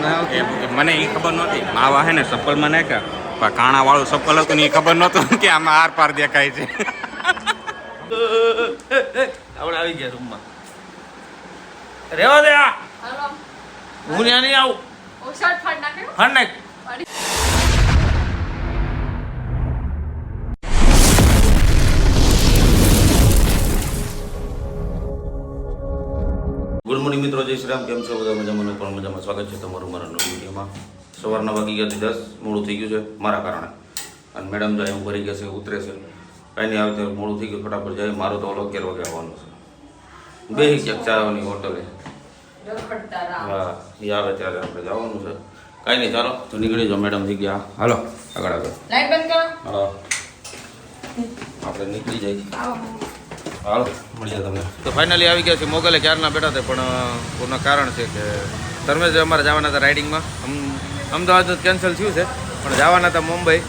મને એ ખબર નહોતી. માવા હે ને ચપ્પલમાં નાખ્યા પણ કાણા વાળું ચપ્પલ હતું ને એ ખબર નહોતું કે આમાં આર પાર દેખાય છે. આપણે આવી ગયા રૂમમાં. રેવા દે આ. હું ત્યાં નહીં આવું. ફાડ નાખ મિત્રો જય શ્રી રામ કેમ છો? બધા મજામાં? મને પણ મજામાં. સ્વાગત છે તમારું મારા નવું વિડીયોમાં. સવારના વાગી ગયા દસ. મોડું થઈ ગયું છે મારા કારણે. અને મેડમ જાય હું ભરી ગયા છે ઉતરે છે. કાંઈ નહીં આવે ત્યારે મોડું થઈ ગયું ફટાફટ જાય. મારું તો ઓલો અગિયાર વાગે આવવાનું છે. બે ક્યાંક ચાવાની હોટલે. હા એ આવે ત્યારે આપણે જવાનું છે. કાંઈ નહીં ચાલો. તો નીકળી જાઓ. મેડમ થઈ ગયા. હાલો આગળ આગળ. હા. આપણે નીકળી જઈએ. આવો. હાલો. મળીએ તમને. તો ફાઇનલી આવી ગયા છે મોગલે ક્યારના બેઠા હતા પણ પૂર્ણ કારણ છે કે ધર્મેશ અમારે જવાના હતા રાઇડિંગમાં અમ અમદાવાદ કેન્સલ થયું છે પણ જવાના હતા મુંબઈ.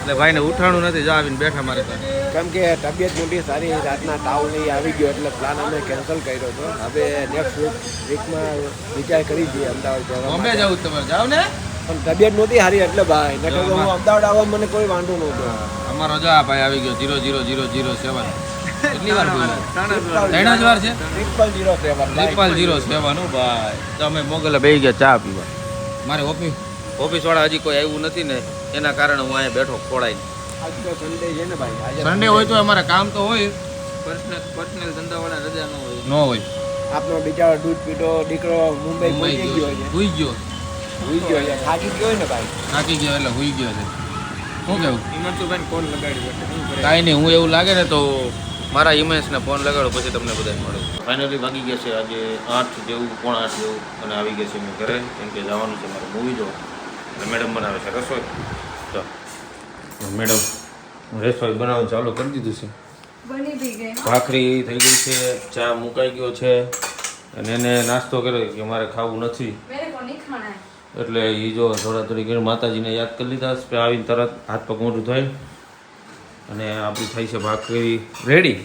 એટલે ભાઈને ઉઠાણું નથી જા આવીને બેઠા મારે ત્યાં. કેમ કે તબિયત મોટી સારી રાતના તાવ નહીં આવી ગયો એટલે પ્લાન અમે કેન્સલ કર્યો હતો. હવે નેક્સ્ટ વીક વીકમાં વિચાર કરી દઈએ અમદાવાદ જવા અમે જવું તમારે. જાવ ને. પણ તબિયત નહોતી સારી એટલે ભાઈ નકર હું અમદાવાદ આવવા મને કોઈ વાંધો નહોતો. અમારો જા ભાઈ આવી ગયો zero zero zero zero seven કેટલી વાર ત્રણ જ વાર છે? Triple zero seven triple zero seven ભાઈ. તમે મોગલે ગયા ચા પીવા. મારે ઓફિસ? ઓફિસ વાળા હજી કોઈ આવ્યું નથી ને એના કારણે હું અહીંયા બેઠો ખોડાઈ સન્ડે છે ને ભાઈ. આજે સન્ડે હોય તો અમારે કામ તો હોય. પર્સનલ પર્સનલ ધંધાવાળા રજા ન હોય. ન હોય. આપણો બિચારો દૂધ દીકરો મુંબઈ પહોંચી ગયો છે. હુઈ ગયો. હુઈ ગયો છે. થાકી ગયો ને ભાઈ? થાકી ગયો એટલે હુઈ ગયો છે. શું કેવું? હિમાંશુભાઈ કોલ લગાડ્યો એટલે કાંઈ નહીં હું એવું લાગે ને તો મારા હિમેશને ફોન લગાડો પછી તમને બધાને મળે. ફાઇનલી વાગી ગયા છે. આજે આઠ જેવું પોણા આઠ જેવું અને આવી ગયા છે મેં ઘરે. કેમ કે જવાનું છે મારે મૂવી જોવા. એટલે મેડમ બનાવે છે રસોઈ. તો મેડમ રસોઈ બનાવવાનું ચાલુ કરી દીધું છે. બની બી ગઈ ભાખરી થઈ ગઈ છે ચા મુકાઈ ગયો છે અને એને નાસ્તો કર્યો કે મારે ખાવું નથી. એટલે એ જો થોડા થોડી માતાજીને યાદ કરી લીધા આવીને તરત હાથ પગ મોઢું થઈ અને આપણી થઈ છે ભાખરી રેડી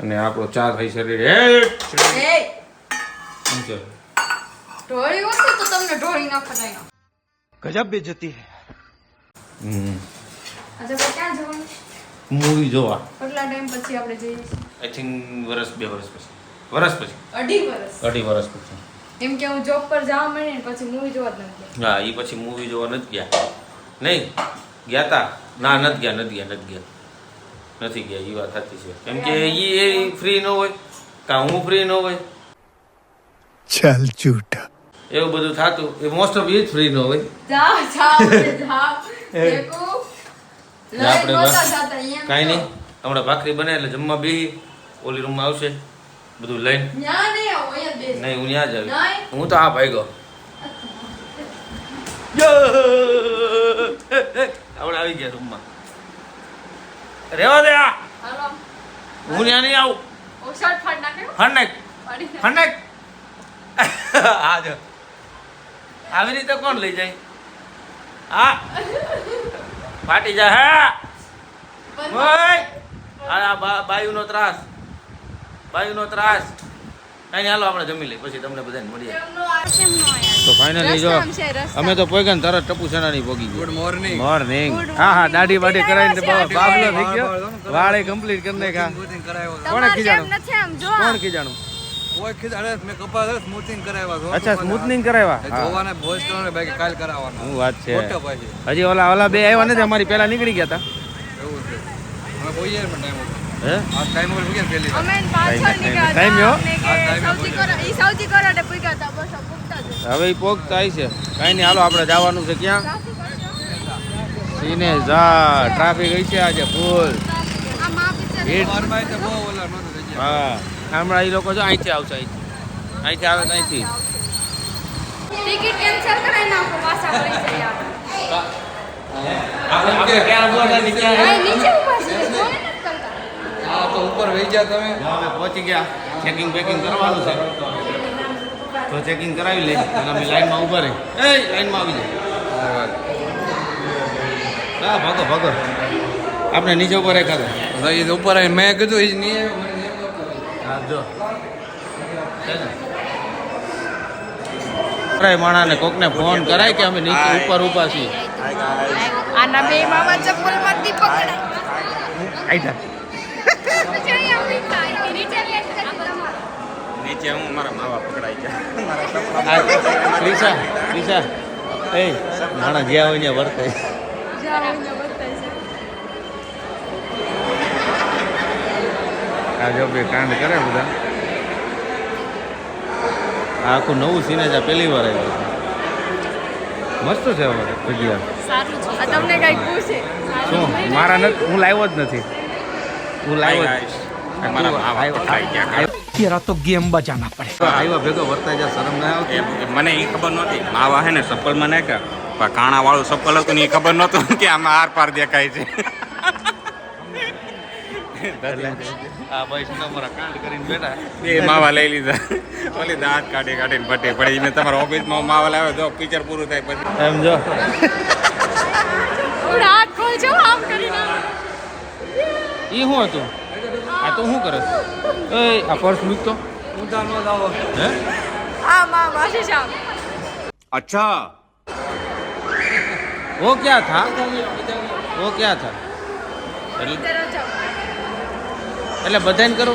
અને આપણો ચા થઈ છે રેડી છે? ઢોળી હોત તો તમને ઢોળી ના ફટાઈ ગજબ બેજતી હે. હમ. આજે ક્યાં જવાનું મૂવી જોવા. કેટલા ટાઈમ પછી આપણે જઈએ આઈ થિંક વર્ષ બે વર્ષ પછી. વર્ષ પછી. અઢી વર્ષ અઢી વર્ષ પછી. એમ કે હું જોબ પર જવા મળે ને પછી મૂવી જોવા જ નથી હા એ પછી મૂવી જોવા નથી ગયા. નહીં ગયા તા. ના નથી ગયા નથી ગયા નથી ગયા. નથી ગયા એ વાત સાચી છે. કેમ કે એ ફ્રી ન હોય કા હું ફ્રી ન હોય? ચાલ ચૂટા એવું બધું થતું. એ મોસ્ટ ઓફ એ જ ફ્રી ન હોય. જાઓ જાઓ જાઓ આપણે કાંઈ નહીં. હમણાં ભાખરી બને એટલે જમવા બેહી. ઓલી રૂમમાં આવશે. બધું લઈને. નહીં હું ત્યાં જ આવી હું તો આ ભાઈ ગયો આપણે આવી ગયા રૂમમાં રેવા દે આ. હું ત્યાં નહીં આવું. ફંડ નાખ ફાડ નાખ. હા જો. આવી રીતે કોણ લઈ જાય? હા ફાટી જાય હા? બંધ. આ બા- બાયુનો ત્રાસ. બાયુનો ત્રાસ. કઈ હાલો આપણે જમી લઈએ પછી તમને બધાને મળીએ. આયા? તો ફાઇનલી જો. અમે તો પોઈગન તરત ટપુ સેનાની પોગી ગુડ મોર્નિંગ મોર્નિંગ હા હા. દાઢી બાઢી કરાવીને બાબલો થઈ ગયો. વાળે કમ્પ્લીટ કરી કરાવ્યો કોણે ખીજાણું? જેમ નથી આમ જો કોણ કીજાણું કોઈ ખીજાડે મેં કપાસ સ્મૂથિંગ કરાવ્યા અચ્છા સ્મૂથનિંગ કરાવ્યા? હા. જોવાને ભોજ કરવાને બાકી કાલ કરાવવાના. શું વાત છે. ખોટો પછી હજી ઓલા ઓલા બે આવ્યા નથી અમારી પહેલા નીકળી ગયા હતા. છે. હવે પોગતા છે. કાંઈ નહીં હાલો આપણે જવાનું છે ક્યાં? સીને જા ટ્રાફિક હઈ છે આજે ફૂલ. હા હમણાં એ લોકો જો અહીંથી આવશે અહીંથી. અહીંથી આવે તો અહીંથી. ટિકિટ કેન્સલ કરાવી નાખો પાછા પડી જાય આપણે. આપણે ક્યાં ઊભા હતા ને ક્યાં હા, એ નીચે ઊભા છે. હા તો ઉપર વહી ગયા તમે? અમે પહોંચી ગયા. ચેકિંગ પેકિંગ કરવાનું છે. તો ચેકિંગ કરાવી લઈ અને અમે લાઈનમાં ઊભા રહી એ લાઈનમાં આવી જાય હા ભાગો ભાગો. આપણે નીચે ઉપર રાખ્યા તો એ ઉપર આવી મેં કીધું એ જ નહીં. હા જો. છોકરાએ માણાને કોકને ફોન કરાય કે અમે નીચે ઉપર ઉપાસી છીએ? આના બે મામા ચપ્પલમાંથી પકડાય. નીચે હું મારા માવા પકડાઈ ગયા ક્રિશા એ માણા જ્યાં હોય ત્યાં વર્તે જાઓ ને બતાય છે. આ જો બે કાંડ કરે બધા. આખું નવું સિને છે આ પહેલી વાર આવ્યું મસ્ત છે હવે ભજીયા. આ તમને કઈ પૂછે શું? મારા હું લાવ્યો જ નથી. હું લાવ્યો જ અત્યારે તો ગેમ બજાના પડે. આવ્યા ભેગો વર્તાય જા શરમ ના આવે મને એ ખબર નહોતી. માવા હે ને સપ્લ મને કે પણ કાણા વાળું સપલ હતું ને એ ખબર નહોતું કે આમાં આર પાર દેખાય છે. માવા લઈ લીધા. ઓલી દાંત કાઢી કાઢીને ભટે પડે. એને તમારા ઓફિસમાં માવા લાવ્યો. તો પિક્ચર પૂરું થાય પછી. એ શું હતું? તો શું કરે એ આ પર્સ મૂકતો હે આ મા માસી સાહેબ वो क्या था वो क्या था એટલે તરફ જાઓ એટલે બધાને કરો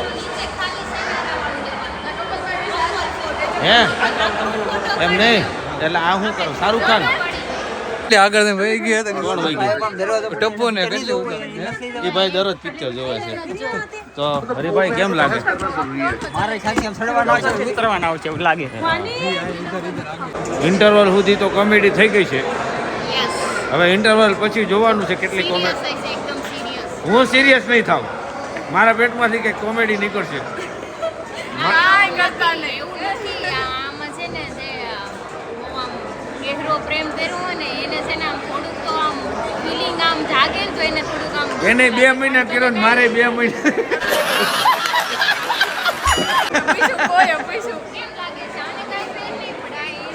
હે એમ નહીં એટલે આ શું કરો શાહરુખ ખાન એટલે આગળ ને વહી ગયા હતા કોણ વહી ગયા? ટપ્પો ને એ ભાઈ દરરોજ પિક્ચર જોવે છે. તો હરિભાઈ કેમ લાગે? ઇન્ટરવલ સુધી તો કોમેડી થઈ ગઈ છે. હવે ઇન્ટરવલ પછી જોવાનું છે કેટલી કોમેડી હું સિરિયસ નહીં થાવ મારા પેટમાંથી કંઈક કોમેડી નીકળશે હાય કરતા નહીં એવું નથી આમાં છે ને જે બહુ આમ ગહેરો પ્રેમ કર્યો અને એને છે ને આમ થોડુંક તો આમ ફિલિંગ આમ જાગે તો એને થોડુંક આમ એને બે મહિના કર્યો ને મારે બે મહિના. પૂછ્યું કોઈ પૂછ્યું કેમ લાગે છે? આને કાંઈ ફેર નહીં પડાય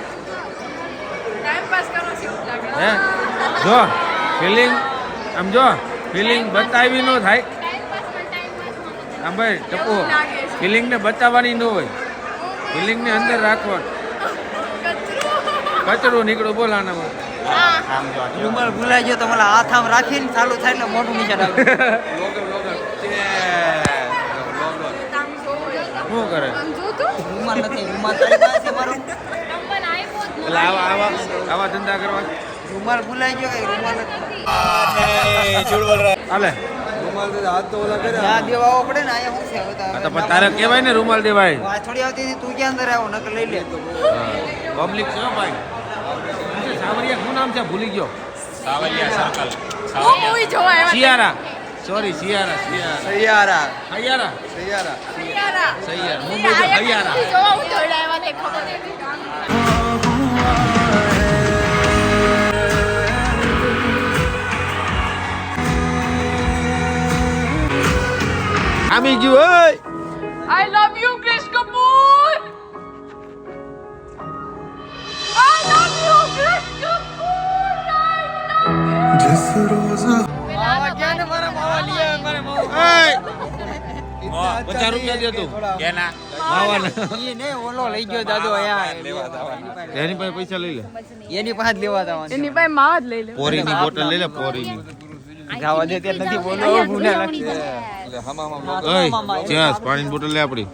ટાઈમ પાસ કરો છો એવું લાગે. હે? જો ફિલિંગ આમ જો ફિલિંગ બતાવી ન થાય. ટાઈમ પાસમાં ટાઈમ પાસમાં આમ ભાઈ ટપુ ફિલિંગ ને ફિલિંગને બતાવવાની ન હોય. ફિલિંગને અંદર રાખવાનું. કચરો નીકળો બોલ આનામાં રૂમાલ ભૂલાઈ ગયો તો મને હાથ આમ રાખીને ચાલુ થાય એટલે મોટું નીચે શું કરે? રૂમાલ નથી રૂમાલ એટલે આવા આવા આવા ધંધા કરવા? રૂમાલ ભૂલાઈ ગયો કે રૂમાલ નથી? હાલે. ત્યાં દેવાવો પડે ને છે હવે તો પણ તારે કહેવાય ને રૂમાલ દેવાય આ થોડી આવતી હતી તું ક્યાં અંદર આવ્યો નકર લઈ લે. પબ્લિક છે ભાઈ? સાવરિયા? શું નામ છે? ભૂલી ગયો. સાવરિયા સર્કલ હું મૂવી જોવા આવ્યા સિયારા સોરી સિયારા સિયારા સૈયારા હૈયારા? સૈયારા સૈયારા સૈયારા હું આયા જોવા હું ખબર નથી થામી ગયું હોય I love you Krish Kapoor I love you Krish Kapoor જસ રોઝા મારા ક્યાં મારા માવા લિયા મારે માવા પચાસ એની પોરી ની બોટલ લઈ લે પોરી ની જવા દે ત્યાં નથી બોલો ભૂલા લાગશે ઓય ચેસ પાણીની બોટલ લે આપડી.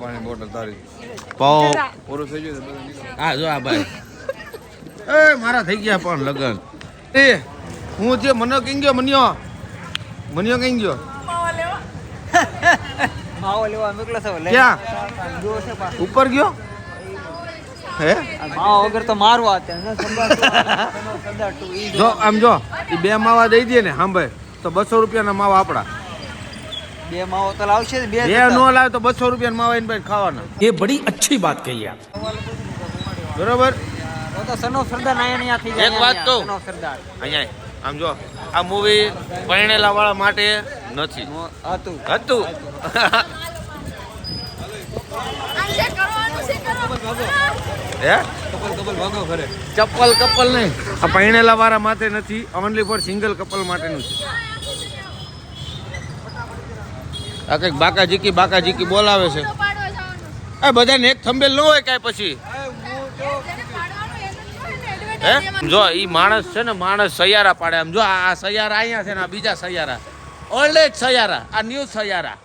પાણી બોટલ તારી. પાવ. પૂરું થઈ ગયું હા જો આ ભાઈ. એ મારા થઈ ગયા પણ લગન. એ હું જે મનો કઈ ગયો મન્યો? મન્યો કઈ ગયો? માવો લેવા. મોકલો છો લે. ક્યાં? જો ઉપર ગયો? હે? માવા વગર તો મારવા જો આમ જો એ બે માવા દઈ દે ને સાંભળ તો બસો રૂપિયાના માવા આપડા બે માવો તો લાવશે બે બે નો લાવે તો બસો રૂપિયાના માવા એને ભાઈ ખાવાના. એ બડી અચ્છી વાત કહી આપ. બરોબર? તો સનો સરદાર અહીંયા એક વાત કહું? સનો સરદાર. આ મૂવી પરણેલા માટે નથી. હે? ચપ્પલ, કપલ નહીં. આ પહેણેલા વાળા માટે નથી ઓનલી ફોર સિંગલ કપલ માટેનું છે. આ કંઈક બાકા જીકી બાકા જીકી બોલાવે છે. એ બધાને એક થંબેલ ન હોય કાંઈ પછી. હે? જો એ માણસ છે ને, માણસ સૈયારા પાડે આમ. જો, આ સૈયારા અહીંયા છે ને, આ બીજા સૈયારા. ઓલ્ડ એજ સૈયારા, આ ન્યૂ સૈયારા.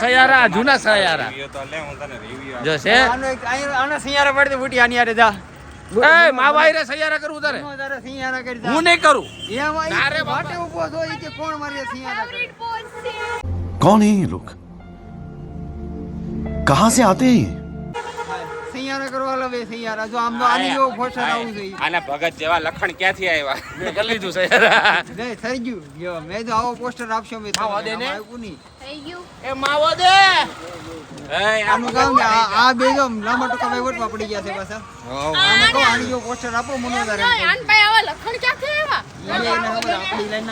સયારા જૂના સયારા જશે આને સયારા પડતી બુટી આની યારે જા. મા વાયરે સૈયારા કરું તારે. સૈયારા કરી હું નહીં કરું. તારે વાટે ઊભો છો કે કોણ મારે સૈયારા કોણ હે લોક સે આતે સિયારા કરવા લવે સિયારા જો આમ તો આની જેવો ફોસર આવું જોઈએ આના ભગત જેવા લખણ ક્યાંથી આવ્યા? મેં કરી લીધું સૈયારા નહીં થઈ ગયું. જો મેં તો આવો પોસ્ટર આપશો મેં તમને. દે ને. આમાં આપ્યું નહીં. થઈ ગયું. એ માવો દે. આનું કામ ને આ આ બે જો લાંબા ટૂંકા વહીવટમાં પડી ગયા છે પાછા. આનું કહો આની જેવો પોસ્ટર આપો મનોદાર એમ કહું. આવા લખણ ક્યાંથી આવ્યા? ઈ એને ખબર આપણી લાઈન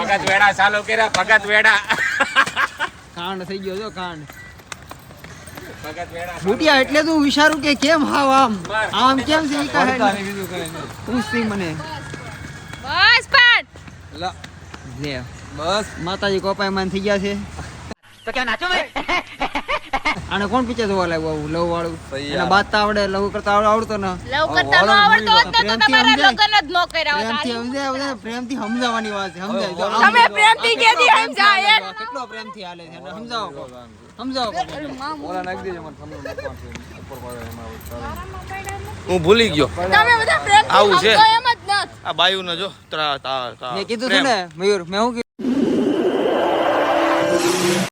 ભગત વેડા ચાલુ કર્યા ભગત વેડા. કાંડ થઈ ગયો જો કાંડ બુટિયા એટલે તું વિચારું કે કેમ હાવ આમ? આમ કેમ છે? ઈ કહે પૂછતી મને. બસ પાટ લે. બસ. માતાજી કોપાય માન થઈ ગયા છે. તો કે નાચો આને કોણ પિક્ચર જોવા લાગ્યું આવું લવ વાળું? એના બાજતા આવડે લવ કરતા આવડે આવડતો ને. લવ કરતા ન આવડતો હોત ને તો તમારા લગન જ ન કર્યા હોત પ્રેમથી સમજાય બધા પ્રેમથી સમજાવવાની વાત છે સમજાય. તમે પ્રેમથી કેદી સમજાય? કેટલો પ્રેમથી હાલે છે એને સમજાવો કહો. સમજાવો કહો. હું ભૂલી ગયો તમે બધા પ્રેમથી આવું છે. એમ જ આ બાયુને જો ત્રા તા તા મેં કીધું છે ને મયુર મેં શું કીધું